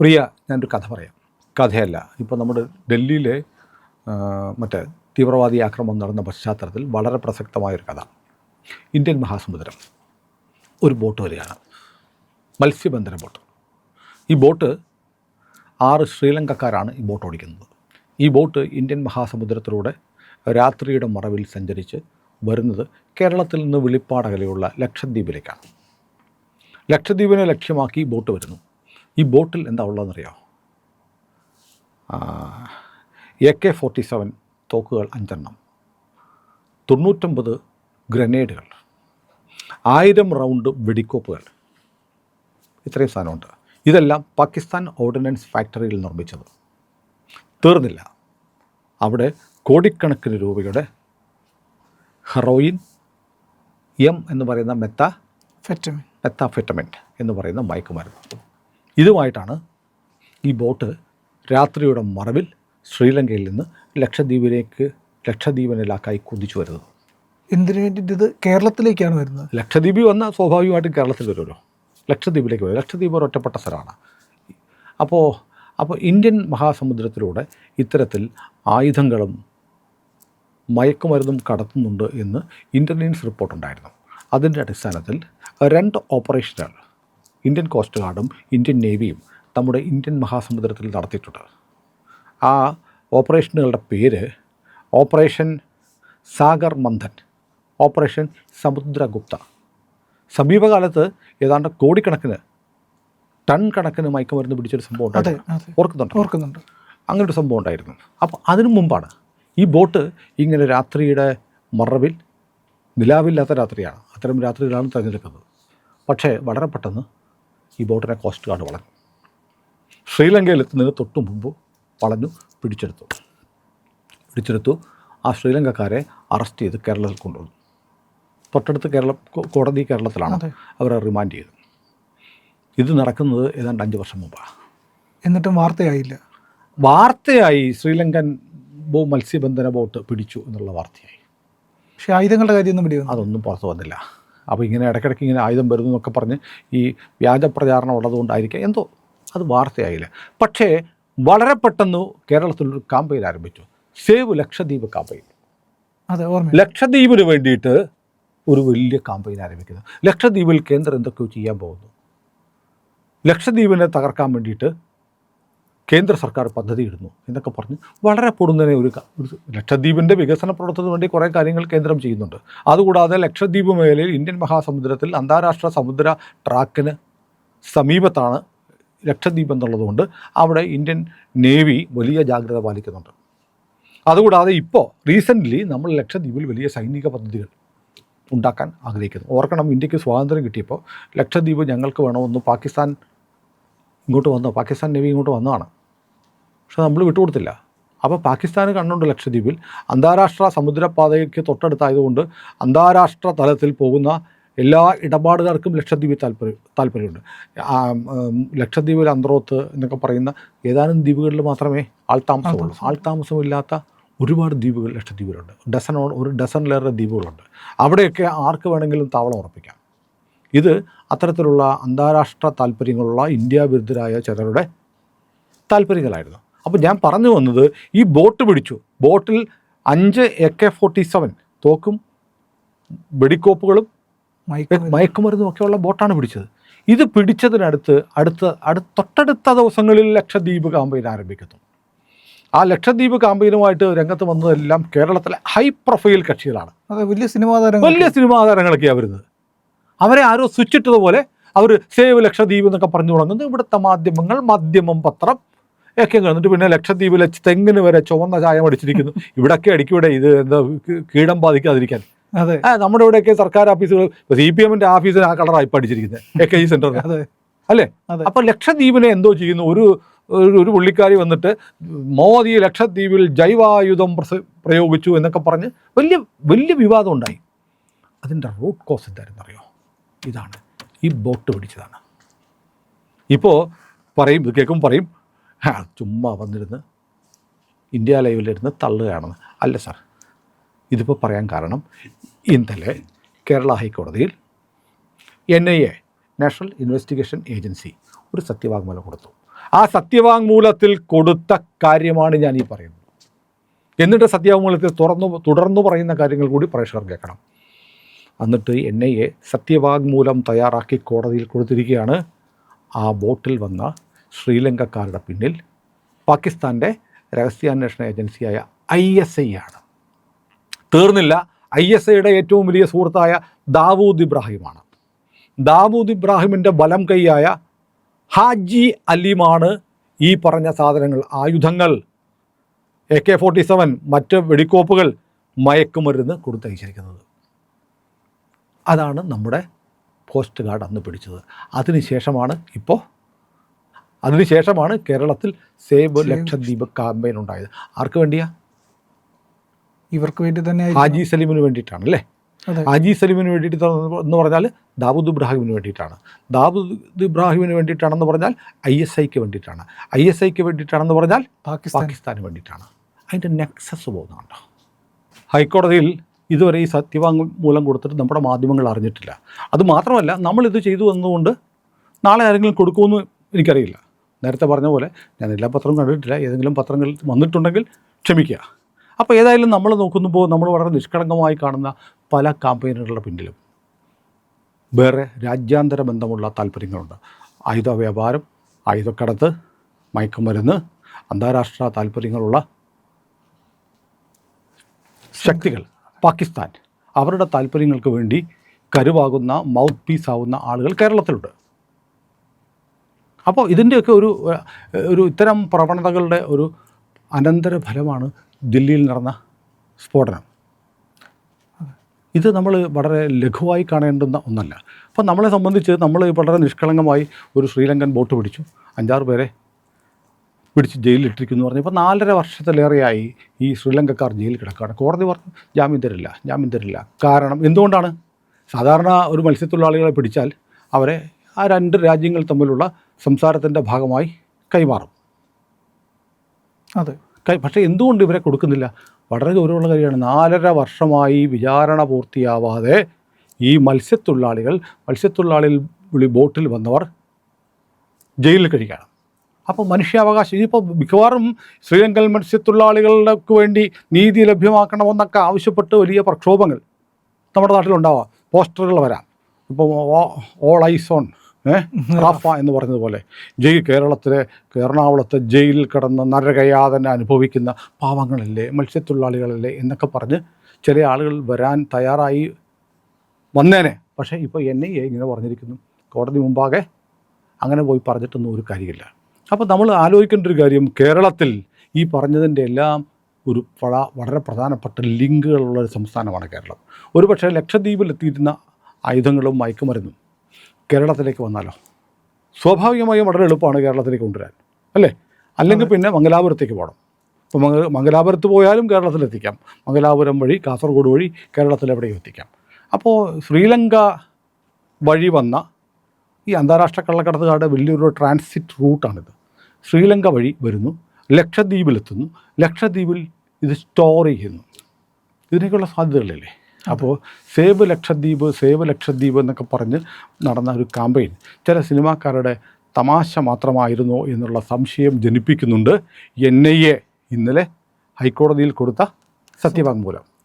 പ്രിയ ഞാനൊരു കഥ പറയാം. കഥയല്ല ഇപ്പോൾ നമ്മുടെ ഡൽഹിയിലെ മറ്റേ തീവ്രവാദി ആക്രമണം നടന്ന പശ്ചാത്തലത്തിൽ വളരെ പ്രസക്തമായൊരു കഥ. ഇന്ത്യൻ മഹാസമുദ്രം. ഒരു ബോട്ട് വരികയാണ്. മത്സ്യബന്ധന ബോട്ട്. ഈ ബോട്ട് ആറ് ശ്രീലങ്കക്കാരാണ് ഈ ബോട്ട് ഓടിക്കുന്നത്. ഈ ബോട്ട് ഇന്ത്യൻ മഹാസമുദ്രത്തിലൂടെ രാത്രിയുടെ മറവിൽ സഞ്ചരിച്ച് വരുന്നത് കേരളത്തിൽ നിന്ന് വെളിപ്പാടകലെയുള്ള ലക്ഷദ്വീപിലേക്കാണ്. ലക്ഷദ്വീപിനെ ലക്ഷ്യമാക്കി ബോട്ട് വരുന്നു. ഈ ബോട്ടിൽ എന്താ ഉള്ളതെന്നറിയോ? എ കെ ഫോർട്ടി സെവൻ തോക്കുകൾ അഞ്ചെണ്ണം. തൊണ്ണൂറ്റൊമ്പത് ഗ്രനേഡുകൾ. ആയിരം റൗണ്ട് വെടിക്കോപ്പുകൾ. ഇത്രയും സാധനമുണ്ട്. ഇതെല്ലാം പാകിസ്ഥാൻ ഓർഡിനൻസ് ഫാക്ടറിയിൽ നിർമ്മിച്ചത്. തീർന്നില്ല. അവിടെ കോടിക്കണക്കിന് രൂപയുടെ ഹെറോയിൻ എം എന്ന് പറയുന്ന മെത്ത ഫെറ്റമിൻ. മെത്താഫെറ്റമെന്റ് എന്ന് പറയുന്ന മയക്കുമരുന്ന്. ഇതുമായിട്ടാണ് ഈ ബോട്ട് രാത്രിയുടെ മറവിൽ ശ്രീലങ്കയിൽ നിന്ന് ലക്ഷദ്വീപിലേക്ക് ലക്ഷദ്വീപിനിലാക്കായി കുതിച്ചു വരുന്നത്. എന്തിനു വേണ്ടിയിട്ട് ഇത് കേരളത്തിലേക്കാണ് വരുന്നത്? ലക്ഷദ്വീപിൽ വന്നാൽ സ്വാഭാവികമായിട്ടും കേരളത്തിൽ വരുമല്ലോ. ലക്ഷദ്വീപിലേക്ക് വരും. ലക്ഷദ്വീപ് ഒരു ഒറ്റപ്പെട്ട സ്ഥലമാണ്. അപ്പോൾ അപ്പോൾ ഇന്ത്യൻ മഹാസമുദ്രത്തിലൂടെ ഇത്തരത്തിൽ ആയുധങ്ങളും മയക്കുമരുന്നും കടത്തുന്നുണ്ട് എന്ന് ഇന്റലിജൻസ് റിപ്പോർട്ടുണ്ടായിരുന്നു. അതിന്റെ അടിസ്ഥാനത്തിൽ രണ്ട് ഓപ്പറേഷനുകൾ ഇന്ത്യൻ കോസ്റ്റ് ഗാർഡും ഇന്ത്യൻ നേവിയും നമ്മുടെ ഇന്ത്യൻ മഹാസമുദ്രത്തിൽ നടത്തിയിട്ടുണ്ട്. ആ ഓപ്പറേഷനുകളുടെ പേര് ഓപ്പറേഷൻ സാഗർ മന്ഥൻ ഓപ്പറേഷൻ സമുദ്രഗുപ്ത. സമീപകാലത്ത് ഏതാണ്ട് കോടിക്കണക്കിന് ടൺ കണക്കിന് മയക്കുമരുന്ന് പിടിച്ചൊരു സംഭവം ഉണ്ടായിരുന്നു. ഓർക്കുന്നുണ്ട് ഓർക്കുന്നുണ്ടോ? ഓർക്കുന്നുണ്ട്. അങ്ങനെ ഒരു സംഭവം ഉണ്ടായിരുന്നു. അപ്പോൾ അതിനു മുമ്പാണ് ഈ ബോട്ട് ഇങ്ങനെ രാത്രിയുടെ മറവിൽ നിലാവില്ലാത്ത രാത്രിയാണ്. അത്തരം രാത്രികളാണ് തിരഞ്ഞെടുക്കുന്നത്. പക്ഷേ വളരെ പെട്ടെന്ന് ഈ ബോട്ടിനെ കോസ്റ്റ് ഗാർഡ് വളഞ്ഞു ശ്രീലങ്കയിൽ എത്തുന്നതിന് തൊട്ടു മുമ്പ് വളഞ്ഞു പിടിച്ചെടുത്തു. പിടിച്ചെടുത്തു. ആ ശ്രീലങ്കക്കാരെ അറസ്റ്റ് ചെയ്ത് കേരളത്തിൽ കൊണ്ടുവന്നു. തൊട്ടടുത്ത് കേരള കോടതി കേരളത്തിലാണ് അവരെ റിമാൻഡ് ചെയ്തു ഇത് നടക്കുന്നത് ഏതാണ്ട് അഞ്ച് വർഷം മുമ്പാണ് എന്നിട്ടും വാർത്തയായില്ല. വാർത്തയായി. ശ്രീലങ്കൻ ബോ മത്സ്യബന്ധന ബോട്ട് പിടിച്ചു എന്നുള്ള വാർത്തയായി. പക്ഷേ ആയുധങ്ങളുടെ കാര്യമൊന്നും പിടി വന്നു അതൊന്നും പുറത്തു വന്നില്ല. അപ്പോൾ ഇങ്ങനെ ഇടയ്ക്കിടയ്ക്ക് ഇങ്ങനെ ആയുധം വരുന്നു എന്നൊക്കെ പറഞ്ഞ് ഈ വ്യാജ പ്രചാരണം ഉള്ളതുകൊണ്ടായിരിക്കാം. എന്തോ അത് വാർത്തയായില്ല? പക്ഷേ വളരെ പെട്ടെന്ന് കേരളത്തിലൊരു കാമ്പയിൻ ആരംഭിച്ചു. സേവ് ലക്ഷദ്വീപ് കാമ്പയിൻ അതെ ഓർമ്മ ലക്ഷദ്വീപിന് വേണ്ടിയിട്ട് ഒരു വലിയ കാമ്പയിൻ ആരംഭിക്കുന്നു. ലക്ഷദ്വീപിൽ കേന്ദ്രം എന്തൊക്കെയോ ചെയ്യാൻ പോകുന്നു. ലക്ഷദ്വീപിനെ തകർക്കാൻ വേണ്ടിയിട്ട് കേന്ദ്ര സർക്കാർ പദ്ധതി ഇടുന്നു എന്നൊക്കെ പറഞ്ഞ് വളരെ പൊടുന്നതിനെ ഒരു ലക്ഷദ്വീപിന്റെ വികസന പ്രവർത്തനത്തിന് വേണ്ടി കുറേ കാര്യങ്ങൾ കേന്ദ്രം ചെയ്യുന്നുണ്ട്. അതുകൂടാതെ ലക്ഷദ്വീപ് മേഖലയിൽ ഇന്ത്യൻ മഹാസമുദ്രത്തിൽ അന്താരാഷ്ട്ര സമുദ്ര ട്രാക്കിന് സമീപത്താണ് ലക്ഷദ്വീപ് എന്നുള്ളതുകൊണ്ട് അവിടെ ഇന്ത്യൻ നേവി വലിയ ജാഗ്രത പാലിക്കുന്നുണ്ട്. അതുകൂടാതെ ഇപ്പോൾ റീസെന്റ്ലി നമ്മൾ ലക്ഷദ്വീപിൽ വലിയ സൈനിക പദ്ധതികൾ ഉണ്ടാക്കാൻ ആഗ്രഹിക്കുന്നു. ഓർക്കണം ഇന്ത്യയ്ക്ക് സ്വാതന്ത്ര്യം കിട്ടിയപ്പോൾ ലക്ഷദ്വീപ് ഞങ്ങൾക്ക് വേണമെന്ന് പാകിസ്ഥാൻ ഇങ്ങോട്ട് വന്നു പാകിസ്ഥാൻ നേവി ഇങ്ങോട്ട് വന്നതാണ്. പക്ഷെ നമ്മൾ വിട്ടുകൊടുത്തില്ല. അപ്പോൾ പാകിസ്ഥാന് കണ്ണുണ്ട് ലക്ഷദ്വീപിൽ. അന്താരാഷ്ട്ര സമുദ്രപാതയ്ക്ക് തൊട്ടടുത്തായതുകൊണ്ട് അന്താരാഷ്ട്ര തലത്തിൽ പോകുന്ന എല്ലാ ഇടപാടുകാർക്കും ലക്ഷദ്വീപിൽ താല്പര്യം താല്പര്യമുണ്ട്. ലക്ഷദ്വീപിൽ അന്തറോത്ത് എന്നൊക്കെ പറയുന്ന ഏതാനും ദ്വീപുകളിൽ മാത്രമേ ആൾതാമസമുള്ളൂ ആൾതാമസമില്ലാത്ത ഒരുപാട് ദ്വീപുകൾ ലക്ഷദ്വീപിലുണ്ട്. ഡസനോട് ഒരു ഡസനിലേറെ ദ്വീപുകളുണ്ട്. അവിടെയൊക്കെ ആർക്ക് വേണമെങ്കിലും താവളം ഉറപ്പിക്കാം. ഇത് അത്തരത്തിലുള്ള അന്താരാഷ്ട്ര താല്പര്യങ്ങളുള്ള ഇന്ത്യ വിരുദ്ധരായ ചിലരുടെ താല്പര്യങ്ങളായിരുന്നു. അപ്പോൾ ഞാൻ പറഞ്ഞു വന്നത് ഈ ബോട്ട് പിടിച്ചു. ബോട്ടിൽ അഞ്ച് എ കെ ഫോർട്ടി സെവൻ തോക്കും വെടിക്കോപ്പുകളും മയക്കുമരുന്ന്. ഒക്കെയുള്ള ബോട്ടാണ് പിടിച്ചത്. ഇത് പിടിച്ചതിനടുത്ത് അടുത്ത അടുത്ത തൊട്ടടുത്ത ദിവസങ്ങളിൽ ലക്ഷദ്വീപ് കാമ്പയിൻ ആരംഭിക്കുന്നു. ആ ലക്ഷദ്വീപ് കാമ്പയിനുമായിട്ട് രംഗത്ത് വന്നതെല്ലാം കേരളത്തിലെ ഹൈ പ്രൊഫൈൽ കക്ഷികളാണ്. വലിയ സിനിമാ താരങ്ങൾ വലിയ സിനിമാ താരങ്ങളൊക്കെയാണ് വരുന്നത്. അവരെ ആരോ സ്വിച്ചിട്ടതുപോലെ അവർ സേവ് ലക്ഷദ്വീപ് എന്നൊക്കെ പറഞ്ഞു തുടങ്ങുന്നു. ഇവിടുത്തെ മാധ്യമങ്ങൾ മാധ്യമം പത്രം ഒക്കെ കണ്ടിട്ട് പിന്നെ ലക്ഷദ്വീപിലെ തെങ്ങിന് വരെ ചുവന്ന ചായം അടിച്ചിരിക്കുന്നു. ഇവിടൊക്കെ അടിക്കൂടെ ഇത് എന്താ കീടം ബാധിക്കാതിരിക്കാൻ. അതെ. നമ്മുടെ ഇവിടെയൊക്കെ സർക്കാർ ഓഫീസുകൾ സി പി എമ്മിന്റെ ഓഫീസിന് ആ കളറായി പഠിച്ചിരിക്കുന്നത് എ കെ ജി സെന്ററിന്. അതെ. അല്ലേ. അപ്പൊ ലക്ഷദ്വീപിനെ എന്തോ ചെയ്യുന്നു. ഒരു ഒരു- ഒരു പുള്ളിക്കാരി വന്നിട്ട് മോദി ലക്ഷദ്വീപിൽ ജൈവായുധം പ്രയോഗിച്ചു എന്നൊക്കെ പറഞ്ഞ് വലിയ വലിയ വിവാദം ഉണ്ടായി. അതിന്റെ റൂട്ട് കോസ് എന്തായിരുന്നു അറിയോ ഇതാണ്. ഈ ബോട്ട് പിടിച്ചതാണ്. ഇപ്പോൾ പറയും കേൾക്കും പറയും "ആ, ചുമ്മാ വന്നിരുന്ന് ഇന്ത്യ ലൈവിലിരുന്ന് തള്ളുകയാണെന്ന്. അല്ല സാർ ഇതിപ്പോൾ പറയാൻ കാരണം ഇന്നലെ കേരള ഹൈക്കോടതിയിൽ N I A national investigation agency ഒരു സത്യവാങ്മൂലം കൊടുത്തു. ആ സത്യവാങ്മൂലത്തിൽ കൊടുത്ത കാര്യമാണ് ഞാൻ ഈ പറയുന്നത്. എന്നിട്ട് സത്യവാങ്മൂലത്തിൽ തുറന്നു തുടർന്നു പറയുന്ന കാര്യങ്ങൾ കൂടി പ്രേക്ഷകർ കേൾക്കണം. എന്നിട്ട് എൻ ഐ എ സത്യവാങ്മൂലം തയ്യാറാക്കി കോടതിയിൽ കൊടുത്തിരിക്കുകയാണ്. ആ ബോട്ടിൽ വന്ന ശ്രീലങ്കക്കാരുടെ പിന്നിൽ പാകിസ്ഥാന്റെ രഹസ്യാന്വേഷണ ഏജൻസിയായ ഐ എസ് ഐ ആണ്. തീർന്നില്ല. ഐ എസ് ഐയുടെ ഏറ്റവും വലിയ സുഹൃത്തായ ദാവൂദ് ഇബ്രാഹിമാണ്. ദാവൂദ് ഇബ്രാഹിമിന്റെ ബലം കൈയായ ഹാജി അലിമാണ് ഈ പറഞ്ഞ സാധനങ്ങൾ ആയുധങ്ങൾ എ കെ ഫോർട്ടി സെവൻ മറ്റ് വെടിക്കോപ്പുകൾ മയക്കുമരുന്ന് കൊടുത്തയച്ചിരിക്കുന്നത്. അതാണ് നമ്മുടെ പോസ്റ്റ് ഗാർഡ് അന്ന് പിടിച്ചത്. അതിനുശേഷമാണ് ഇപ്പോൾ അതിനുശേഷമാണ് കേരളത്തിൽ സേവ് ലക്ഷദ്വീപ് ക്യാമ്പയിൻ ഉണ്ടായത്. ആർക്ക് വേണ്ടിയാ? ഇവർക്ക് വേണ്ടി തന്നെ ഹാജി സലീമിന് വേണ്ടിയിട്ടാണ് അല്ലേ? ഹാജി സലീമിന് വേണ്ടിയിട്ട് എന്ന് പറഞ്ഞാൽ ദാവൂദ് ഇബ്രാഹിമിന് വേണ്ടിയിട്ടാണ്. ദാവൂദ് ഇബ്രാഹിമിന് വേണ്ടിയിട്ടാണെന്ന് പറഞ്ഞാൽ ഐ എസ് ഐക്ക് വേണ്ടിയിട്ടാണ്. ഐ എസ് ഐക്ക് വേണ്ടിയിട്ടാണെന്ന് പറഞ്ഞാൽ പാകിസ്ഥാന് വേണ്ടിയിട്ടാണ്. അതിന്റെ നെക്സസ് പോകുന്നുണ്ടോ? ഹൈക്കോടതിയിൽ ഇതുവരെ ഈ സത്യവാങ്മൂലം കൊടുത്തിട്ട് നമ്മുടെ മാധ്യമങ്ങൾ അറിഞ്ഞിട്ടില്ല. അത് മാത്രമല്ല നമ്മളിത് ചെയ്തു വന്നതുകൊണ്ട് നാളെ ആരെങ്കിലും കൊടുക്കുമെന്ന് എനിക്കറിയില്ല. നേരത്തെ പറഞ്ഞ പോലെ ഞാൻ എല്ലാ പത്രവും കണ്ടിട്ടില്ല. ഏതെങ്കിലും പത്രങ്ങൾ വന്നിട്ടുണ്ടെങ്കിൽ ക്ഷമിക്കുക. അപ്പോൾ ഏതായാലും നമ്മൾ നോക്കുമ്പോൾ നമ്മൾ വളരെ നിഷ്കളങ്കമായി കാണുന്ന പല ക്യാമ്പയിനുകളുടെ പിന്നിലും വേറെ രാജ്യാന്തര ബന്ധമുള്ള താല്പര്യങ്ങളുണ്ട്. ആയുധ വ്യാപാരം ആയുധക്കടത്ത് മയക്കുമരുന്ന് അന്താരാഷ്ട്ര താല്പര്യങ്ങളുള്ള ശക്തികൾ പാകിസ്ഥാൻ. അവരുടെ താല്പര്യങ്ങൾക്ക് വേണ്ടി കരുവാകുന്ന മൗത്ത് പീസ് ആവുന്ന ആളുകൾ കേരളത്തിലുണ്ട്. അപ്പോൾ ഇതിന്റെയൊക്കെ ഒരു ഒരു ഇത്തരം പ്രവണതകളുടെ ഒരു അനന്തര ഫലമാണ് ദില്ലിയിൽ നടന്ന സ്ഫോടനം. ഇത് നമ്മൾ വളരെ ലഘുവായി കാണേണ്ടുന്ന ഒന്നല്ല. അപ്പോൾ നമ്മളെ സംബന്ധിച്ച് നമ്മൾ വളരെ നിഷ്കളങ്കമായി ഒരു ശ്രീലങ്കൻ ബോട്ട് പിടിച്ചു. അഞ്ചാറ് പേരെ പിടിച്ച് ജയിലിലിട്ടിരിക്കുന്നു പറഞ്ഞു. ഇപ്പോൾ നാലര വർഷത്തിലേറെയായി ഈ ശ്രീലങ്കക്കാർ ജയിലിൽ കിടക്കുകയാണ്. കോടതി പറഞ്ഞു ജാമ്യം തരില്ല ജാമ്യം തരില്ല കാരണം എന്തുകൊണ്ടാണ്? സാധാരണ ഒരു മത്സ്യത്തൊഴിലാളികളെ പിടിച്ചാൽ അവരെ ആ രണ്ട് രാജ്യങ്ങൾ തമ്മിലുള്ള സംസാരത്തിന്റെ ഭാഗമായി കൈമാറും. അതെ. കൈ പക്ഷേ എന്തുകൊണ്ട് ഇവരെ കൊടുക്കുന്നില്ല? വളരെ ഗൗരവമുള്ള കാര്യമാണ്. നാലര വർഷമായി വിചാരണ പൂർത്തിയാവാതെ ഈ മത്സ്യത്തൊഴിലാളികൾ മത്സ്യത്തൊഴിലാളിയിൽ ബോട്ടിൽ വന്നവർ ജയിലിൽ കഴിക്കുകയാണ് അപ്പോൾ മനുഷ്യാവകാശം ഇതിപ്പോൾ മിക്കവാറും ശ്രീലങ്കൻ മത്സ്യത്തൊഴിലാളികൾക്ക് വേണ്ടി നീതി ലഭ്യമാക്കണമെന്നൊക്കെ ആവശ്യപ്പെട്ട് വലിയ പ്രക്ഷോഭങ്ങൾ നമ്മുടെ നാട്ടിലുണ്ടാവാം. പോസ്റ്ററുകൾ വരാം. ഇപ്പോൾ ഓൾ ഐസ് ഓൺ. റാഫ എന്ന് പറഞ്ഞതുപോലെ ജയിൽ കേരളത്തിലെ എറണാകുളത്തെ ജയിലിൽ കിടന്ന് നരകയാതന അനുഭവിക്കുന്ന പാവങ്ങളല്ലേ മത്സ്യത്തൊഴിലാളികളല്ലേ എന്നൊക്കെ പറഞ്ഞ് ചില ആളുകൾ വരാൻ തയ്യാറായി വന്നേനെ. പക്ഷേ ഇപ്പോൾ എൻ ഐ എ ഇങ്ങനെ പറഞ്ഞിരിക്കുന്നു. കോടതി മുമ്പാകെ അങ്ങനെ പോയി പറഞ്ഞിട്ടൊന്നും ഒരു കാര്യമില്ല. അപ്പോൾ നമ്മൾ ആലോചിക്കേണ്ട ഒരു കാര്യം കേരളത്തിൽ ഈ പറഞ്ഞതിന്റെ എല്ലാം ഒരു പഴ വളരെ പ്രധാനപ്പെട്ട ലിങ്കുകളുള്ള ഒരു സംസ്ഥാനമാണ് കേരളം. ഒരുപക്ഷെ ലക്ഷദ്വീപിലെത്തിയിരുന്ന ആയുധങ്ങളും മയക്കുമരുന്നും കേരളത്തിലേക്ക് വന്നാലോ? സ്വാഭാവികമായും വളരെ എളുപ്പമാണ് കേരളത്തിലേക്ക് കൊണ്ടുവരാൻ അല്ലേ? അല്ലെങ്കിൽ പിന്നെ മംഗലാപുരത്തേക്ക് പോകണം. ഇപ്പോൾ മംഗ മംഗലാപുരത്ത് പോയാലും കേരളത്തിലെത്തിക്കാം മംഗലാപുരം വഴി കാസർഗോഡ് വഴി കേരളത്തിലെവിടെയും എത്തിക്കാം. അപ്പോൾ ശ്രീലങ്ക വഴി വന്ന ഈ അന്താരാഷ്ട്ര കള്ളക്കടത്തുകാരുടെ വലിയൊരു ട്രാൻസിറ്റ് റൂട്ടാണിത്. ശ്രീലങ്ക വഴി വരുന്നു ലക്ഷദ്വീപിലെത്തുന്നു ലക്ഷദ്വീപിൽ ഇത് സ്റ്റോർ ചെയ്യുന്നു. ഇതിനൊക്കെയുള്ള സാധ്യതകളില്ലേ? അപ്പോൾ സേവ് ലക്ഷദ്വീപ് സേവ് ലക്ഷദ്വീപ് എന്നൊക്കെ പറഞ്ഞ് നടന്ന ഒരു ക്യാമ്പയിൻ ചില സിനിമാക്കാരുടെ തമാശ മാത്രമായിരുന്നോ എന്നുള്ള സംശയം ജനിപ്പിക്കുന്നുണ്ട് എൻ ഐ എ ഇന്നലെ ഹൈക്കോടതിയിൽ കൊടുത്ത സത്യവാങ്മൂലം.